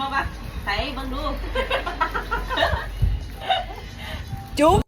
มาปะใส่เบิ่งดูจุ๊บ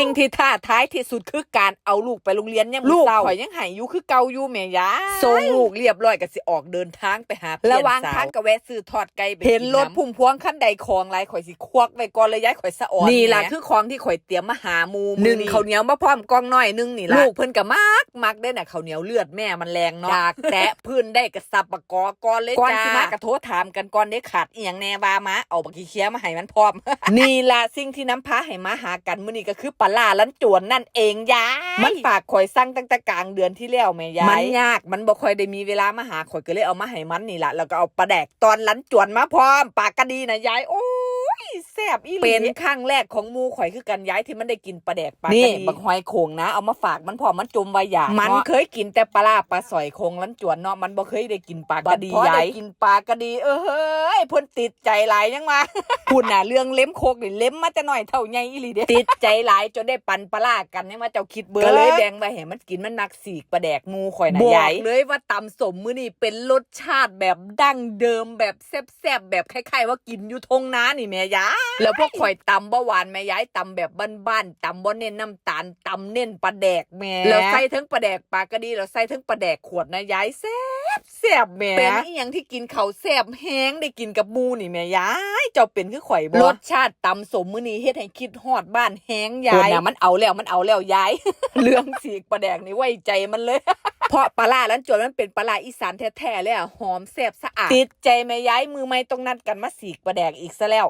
สิ่งที่ท้าทายที่สุดคือการเอาลูกไปโรงเรียนเนี่ยามลูลูกกข่ข่ออยยยังหายอยู่คือเก่าอยู่แม่ยาส่งลูกเรียบร้อยก็สิออกเดินทางไปหาเพื่อนระหว่างสทางก็แวะซื้อทอดไก่ไปเห็นกิรถำพุ่มพวงคันใดของหลายข่อยสิควักไว้ก่อนเลยย้ายข่อยสะอ่อนนี่ล่ะแหมคือของที่ข่อยเตรียมมาหาหมูหนึ่งมื้อข้าวเหนียวมาพร้อมกล้องน้อยหนึงนี่ล่ะลูกเพิ่นก็มักมักได้น่ะข้าวเหนียวเลือดแม่มันแรงเนาะอยากแตะพื้นได้กระสับปะกอก่อนเลยก่อนจ้าสิมากระโทษถามกันก่อนได้ขาดอีหยังแน่ว่ามาเอาบักขี้เคี้ยมาให้มันพร้อมนี่ล่ะสิ่งที่น้ำพาให้มาหากันมื้อนี้ก็คือปลาล่าลันจวนนั่นเองยายมันฝากข่อยสั่งตั้งแต่กลางเดือนที่แล้วแม่ยายมันยากมันบ่ค่อยได้มีเวลามาหาข่อยก็เลยเอามาให้มันนี่ล่ะแล้วก็เอาปลาแดกตอนลันจวนมาพร้อมปากกะดีนะยายโอ้ แซ่บอีหลี เป็นครั้งแรกของหมูข่อยคือกันย้ายที่มันได้กินปลาแดกปลานี่กะดีบักหอยโขงนะ เอามาฝากมันพอมันจมไว้อยากมันเาะเคยกินแต่ปลาร้าปลาสอยคงลันจวนเนาะมันบ่เคยได้กินปลากบัระดดีพอได้ยายกินปลากระดี เออเฮ้ยเพิ่นติดใจหลายยังมา พูดน่ะเรื่องเล้มโคกนี่เล้มมาแต่น้อยเท่าใหญ่อีหลีเด้ ติดใจหลายจนได้ปันปลาร้ากันยังว่าเจ้าคิดเบอร์ก็เลยแบ่แบ่งงไว้ให้มันกินมันนักสีกปลาแดกหมูข่อยน่ะบอกยาย เลยว่าตำสมมื้อนี้เป็นรสชาติแบบดั้งเดิมแบบแซ่บๆแบบคล้ายๆว่ากินอยู่ทงนานี่แม่ยายแล้วพวกข่อยตำบ่หวานแม่ยายตำแบบบ้านๆตำบ่เน้นน้ำตาลตำเน้นปลาแดกแม่แล้แล้ววใส่ใส่ทั้งปลาแดกปลากระดีแล้วใส่ทั้งปลาแดกขวดนะยายแซ่บแซ่บแม่เป็นอีหยังที่กินเขาวแซ่บแห้งได้กินกับหมูนี่แม่ยายเจ้าเป็นคือข่อยบ่รสชาติตำสมมื้อนี้เฮ็ดให้คิดฮอดบ้านแห้งยายายน่ะมันเอาแล้วมันเอาแล้วยายเรื่องสีกปลาแดกนี่ไว้ใจมันเลยเพราะปลาร้าลันจวนมันเป็นปลาร้าอีสานแท้ๆเลยอะหอมแซ่บสะอาดติดใจแม่ย้ายมือไม่ต้องนัดกันมาสีกปลาแดกอีกซะแล้ว